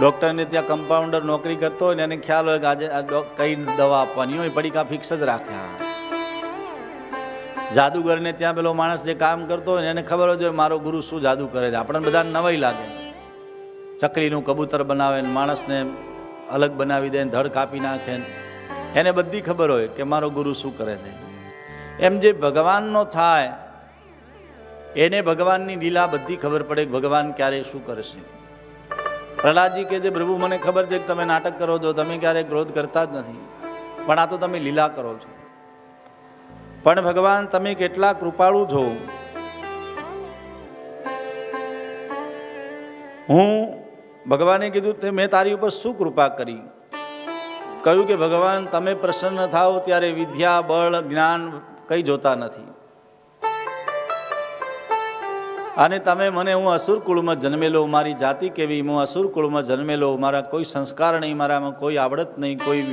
ડૉક્ટરને ત્યાં કમ્પાઉન્ડર નોકરી કરતો હોય ને એને ખ્યાલ હોય કે આજે કઈ દવા આપવાની હોય પડીકા ફિક્સ જ રાખ્યા જાદુગરને ત્યાં પેલો માણસ જે કામ કરતો હોય એને ખબર જ હોય મારો ગુરુ શું જાદુ કરે છે. આપણને બધાને નવાઈ લાગે. ચકલીનું કબૂતર બનાવે ને માણસને અલગ બનાવી દે ધડ કાપી નાખે ને. એને બધી ખબર હોય કે મારો ગુરુ શું કરે છે. એમ જે ભગવાનનો થાય, એને ભગવાનની લીલા બધી ખબર પડે ભગવાન ક્યારે શું કરશે. પ્રહલાદજી કે જે, પ્રભુ, મને ખબર છે કે તમે નાટક કરો છો, તમે ક્યારેય ક્રોધ કરતા જ નથી. પણ આ તો તમે લીલા કરો છો. પણ ભગવાન, તમે કેટલા કૃપાળુ છો. હું ભગવાને કીધું તે મેં તારી ઉપર શું કૃપા કરી? કહ્યું કે, ભગવાન, તમે પ્રસન્ન થાઓ ત્યારે વિદ્યા, બળ, જ્ઞાન કંઈ જોતા નથી. અને તમે મને, હું અસુર કુળમાં જન્મેલો, મારી જાતિ કેવી, હું અસુર કુળમાં જન્મેલો, મારા કોઈ સંસ્કાર નહીં, મારામાં કોઈ આવડત નહીં, કોઈ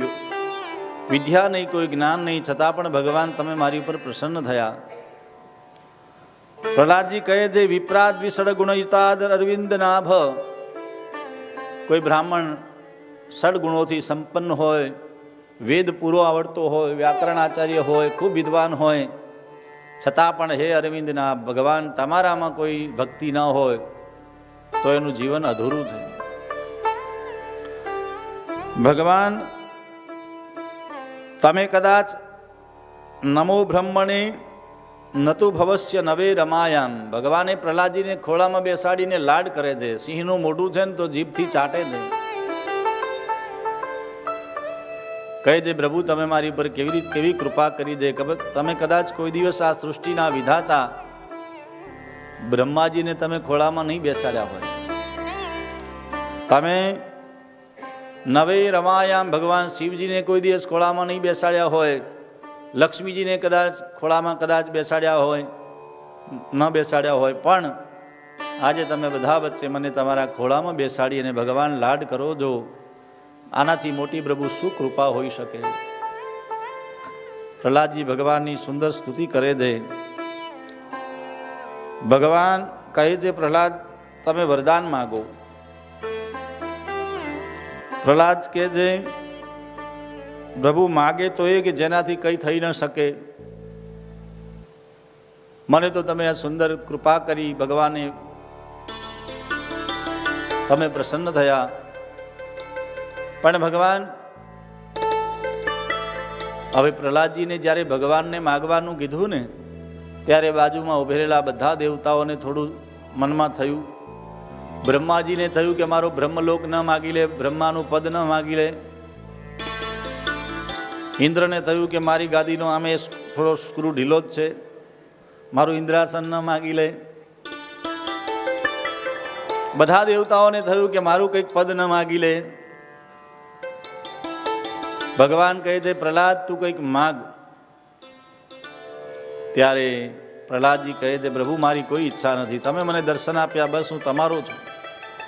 વિદ્યા નહીં, કોઈ જ્ઞાન નહીં, છતાં પણ ભગવાન તમે મારી ઉપર પ્રસન્ન થયા. પ્રહલાદજી કહે જે વિપ્રાદ વિસળ ગુણયુતાદ અરવિંદ નાભ કોઈ બ્રાહ્મણ સડગુણોથી સંપન્ન હોય, વેદ પૂરો આવડતો હોય, વ્યાકરણ આચાર્ય હોય, ખૂબ વિદ્વાન હોય છતાં પણ હે અરવિંદના, ભગવાન, તમારામાં કોઈ ભક્તિ ન હોય તો એનું જીવન અધૂરું છે. ભગવાન, તમે કદાચ નમો બ્રહ્મણે નતુ ભવસ્ય નવે રમાયામ. ભગવાને પ્રહલાદજીને ખોળામાં બેસાડીને લાડ કરે છે. સિંહનું મોઢું છે ને તો જીભથી ચાટે છે. કહે છે, પ્રભુ, તમે મારી ઉપર કેવી રીતે, કેવી કૃપા કરી દે ખબર, તમે કદાચ કોઈ દિવસ આ સૃષ્ટિના વિધાતા બ્રહ્માજીને તમે ખોળામાં નહીં બેસાડ્યા હોય. તમે નવે રમાયામ ભગવાન શિવજીને કોઈ દિવસ ખોળામાં નહીં બેસાડ્યા હોય. લક્ષ્મીજીને કદાચ ખોળામાં કદાચ બેસાડ્યા હોય, ન બેસાડ્યા હોય. પણ આજે તમે બધા વચ્ચે મને તમારા ખોળામાં બેસાડી અને ભગવાન લાડ કરો જો આનાથી મોટી પ્રભુ શું કૃપા હોઈ શકે. પ્રહલાદજી ભગવાનની સુંદર સ્તુતિ કરે છે. ભગવાન કહે છે, પ્રહલાદ, તમે વરદાન માગો. પ્રહલાદ કે છે, પ્રભુ માગે તો એ કે જેનાથી કંઈ થઈ ન શકે. મને તો તમે આ સુંદર કૃપા કરી ભગવાને. તમે પ્રસન્ન થયા. પણ ભગવાન, હવે પ્રહલાદજીને જ્યારે ભગવાનને માગવાનું કીધું ને, ત્યારે બાજુમાં ઉભેરેલા બધા દેવતાઓને થોડું મનમાં થયું. બ્રહ્માજીને થયું કે મારો બ્રહ્મલોક ન માગી લે, બ્રહ્માનું પદ ન માગી લે. ઇન્દ્રને થયું કે મારી ગાદીનો આમે થોડો સ્ક્રૂ ઢીલો જ છે. મારું ઇન્દ્રાસન ન માગી લે. બધા દેવતાઓને થયું કે મારું કંઈક પદ ન માગી લે. ભગવાન કહે છે, પ્રહલાદ, તું કંઈક માગ. ત્યારે પ્રહલાદજી કહે છે, પ્રભુ, મારી કોઈ ઈચ્છા નથી. તમે મને દર્શન આપ્યા, બસ હું તમારો છું.